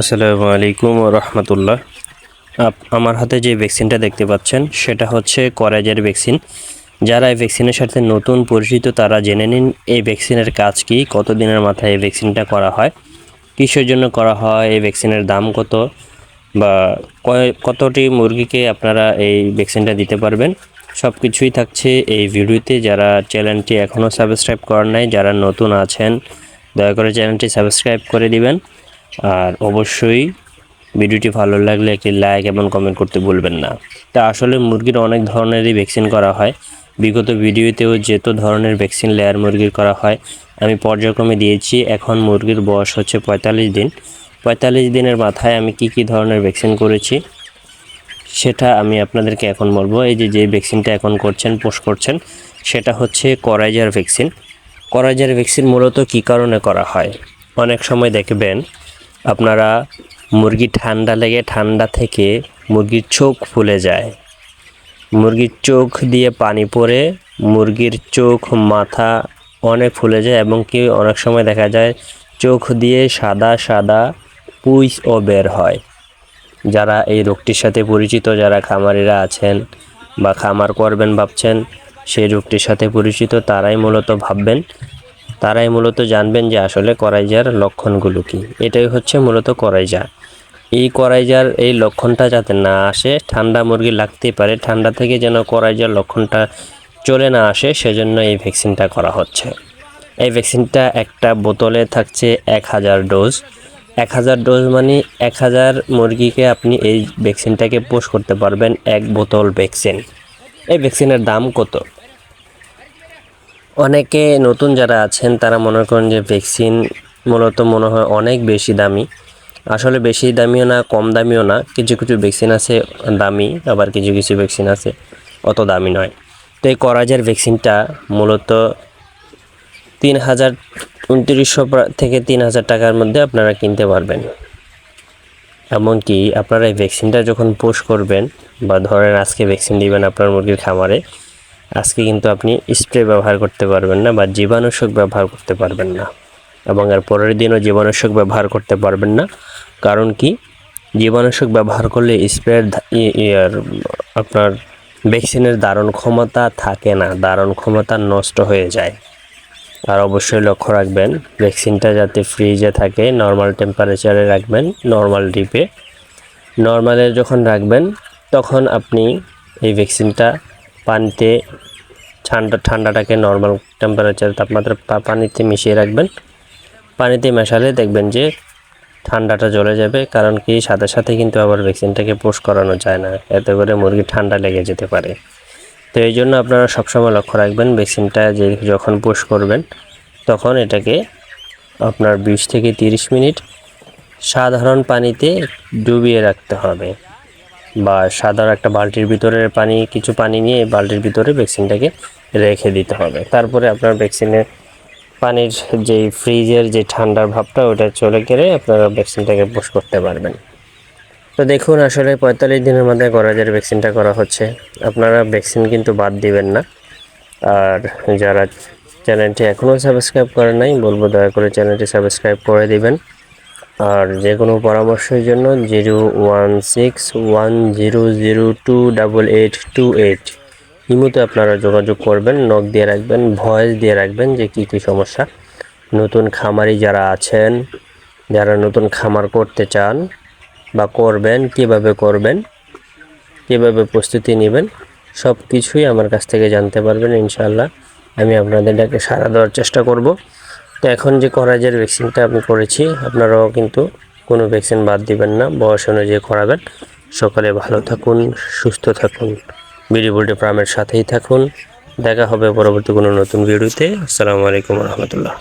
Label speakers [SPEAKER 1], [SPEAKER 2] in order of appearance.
[SPEAKER 1] আসসালামু আলাইকুম রহমতুল্লাহ। আমার হাতে যে ভ্যাকসিনটা দেখতে পাচ্ছেন, সেটা হচ্ছে করাজের ভ্যাকসিন। যারা এই ভ্যাকসিনের সাথে নতুন পরিচিত, তারা জেনে নিন এই ভ্যাকসিনের কাজ কি, কতদিনের মাথায় এই ভ্যাকসিনটা করা হয়, কিসের জন্য করা হয়, এই ভ্যাকসিনের দাম কত, বা কতটি মুরগিকে আপনারা এই ভ্যাকসিনটা দিতে পারবেন সব কিছুই থাকছে এই ভিডিওতে। যারা চ্যানেলটি এখনও সাবস্ক্রাইব করার নাই, যারা নতুন আছেন, দয়া করে চ্যানেলটি সাবস্ক্রাইব করে দিবেন। আর অবশ্যই ভিডিওটি ভালো লাগলে একটি লাইক এবং কমেন্ট করতে ভুলবেন না। তা আসলে মুরগির অনেক ধরনেরই ভ্যাকসিন করা হয়। বিগত ভিডিওতেও যেত ধরনের ভ্যাকসিন লেয়ার মুরগির করা হয়, আমি পর্যায়ক্রমে দিয়েছি। এখন মুরগির বয়স হচ্ছে পঁয়তাল্লিশ দিন। পঁয়তাল্লিশ দিনের মাথায় আমি কি কি ধরনের ভ্যাকসিন করেছি, সেটা আমি আপনাদেরকে এখন বলব। এই যে যে ভ্যাকসিনটা এখন করছেন পোস্ট করছেন, সেটা হচ্ছে করাইজার ভ্যাকসিন করাইজার ভ্যাকসিন মূলত কী কারণে করা হয়? অনেক সময় দেখবেন আপনারা মুরগি ঠান্ডা লেগে ঠান্ডা থেকে মুরগির চোখ ফুলে যায়। মুরগির চোখ দিয়ে পানি পড়ে, মুরগির চোখ, মাথা অনেক ফুলে যায় এবং কি অনেক সময় দেখা যায় চোখ দিয়ে সাদা সাদা পুইসও বের হয়। যারা এই রোগটির সাথে পরিচিত, যারা খামারিরা আছেন বা খামার করবেন ভাবছেন, সেই রোগটির সাথে পরিচিত তারাই মূলত ভাববেন তারাই মূলত জানবেন যে আসলে করাইজার লক্ষণগুলো কি। এটাই হচ্ছে মূলত করাইজা এই করাইজার, এই লক্ষণটা যাতে না আসে, ঠান্ডা মুরগি লাগতেই পারে, ঠান্ডা থেকে যেন করাইজার লক্ষণটা চলে না আসে, সেজন্য এই ভ্যাকসিনটা করা হচ্ছে। এই ভ্যাকসিনটা একটা বোতলে থাকছে এক হাজার ডোজ। এক হাজার ডোজ মানে এক হাজার মুরগিকে আপনি এই ভ্যাকসিনটাকে পোষ করতে পারবেন এক বোতল ভ্যাকসিন। এই ভ্যাকসিনের দাম কত? অনেকে নতুন যারা আছেন, তারা মনে করেন যে ভ্যাকসিন মূলত মনে হয় অনেক বেশি দামি। আসলে বেশি দামিও না, কম দামিও না। কিছু কিছু ভ্যাকসিন আছে দামি, আবার কিছু কিছু ভ্যাকসিন আছে অত দামি নয়। তো এই করাজের ভ্যাকসিনটা মূলত তিন হাজার উনত্রিশশো থেকে তিন হাজার টাকার মধ্যে আপনারা কিনতে পারবেন। এমনকি আপনারা এই ভ্যাকসিনটা যখন পোষ করবেন বা ধরেন আজকে ভ্যাকসিন দিবেন আপনার মুরগির খামারে আজকে কিন্তু আপনি স্প্রে ব্যবহার করতে পারবেন না বা জীবাণুষক ব্যবহার করতে পারবেন না এবং এর পরের দিনও জীবাণুষক ব্যবহার করতে পারবেন না। কারণ কি? জীবাণুষক ব্যবহার করলে স্প্রের আপনার ভ্যাকসিনের ধারণ ক্ষমতা থাকে না, ধারণ ক্ষমতা নষ্ট হয়ে যায়। আর অবশ্যই লক্ষ্য রাখবেন ভ্যাকসিনটা যাতে ফ্রিজে থাকে নর্মাল টেম্পারেচারে রাখবেন নর্মাল ডিপে নর্মালে যখন রাখবেন, তখন আপনি এই ভ্যাকসিনটা পানিতে ঠান্ডা, ঠান্ডাটাকে নর্মাল টেম্পারেচার তাপমাত্রা পানিতে মিশিয়ে রাখবেন। পানিতে মেশালে দেখবেন যে ঠান্ডাটা চলে যাবে, কারণ কি সাথে সাথে কিন্তু আবার ভ্যাকসিনটাকে পোষ করানো যায় না। এতে করে মুরগি ঠান্ডা লেগে যেতে পারে। তো এই জন্য আপনারা সবসময় লক্ষ্য রাখবেন ভ্যাকসিনটা যে যখন পোষ করবেন, তখন এটাকে আপনার বিশ থেকে তিরিশ মিনিট সাধারণ পানিতে ডুবিয়ে রাখতে হবে। বা সাধারণ একটা বালতির ভিতরে পানি, কিছু পানি নিয়ে বালতির ভিতরে ভ্যাকসিনটাকে রেখে দিতে হবে। তারপরে আপনার ভ্যাকসিনের পানির যে ফ্রিজের যে ঠান্ডার ভাবটা, ওটা চলে গেলে আপনারা ভ্যাকসিনটাকে পোষ করতে পারবেন। তো দেখুন, আসলে পঁয়তাল্লিশ দিনের মধ্যে করাজের ভ্যাকসিনটা করা হচ্ছে। আপনারা ভ্যাকসিন কিন্তু বাদ দিবেন না। আর যারা চ্যানেলটি এখনও সাবস্ক্রাইব করেন নাই, বলব দয়া করে চ্যানেলটি সাবস্ক্রাইব করে দিবেন। আর যে কোনো পরামর্শের জন্য zero one six one zero zero two double eight two eight. ইমোতে আপনারা যোগাযোগ করবেন নখ দিয়ে রাখবেন, ভয়েস দিয়ে রাখবেন যে কী কী সমস্যা। নতুন খামারি যারা আছেন, যারা নতুন খামার করতে চান বা করবেন, কীভাবে করবেন, কীভাবে প্রস্তুতি নেবেন সব কিছুই আমার কাছ থেকে জানতে পারবেন ইনশাল্লাহ আমি আপনাদেরকে সাড়া দেওয়ার চেষ্টা করব। তো এখন যে করাজের ভ্যাকসিনটা আমি করেছি, আপনারাও কিন্তু কোনো ভ্যাকসিন বাদ দিবেন না, বয়স অনুযায়ী করাবেন। সকালে ভালো থাকুন, সুস্থ থাকুন, বিডি বুলটি ফার্মের সাথেই থাকুন। দেখা হবে পরবর্তী কোনো নতুন ভিডিওতে। আসসালামু আলাইকুম রহমতুল্লাহ।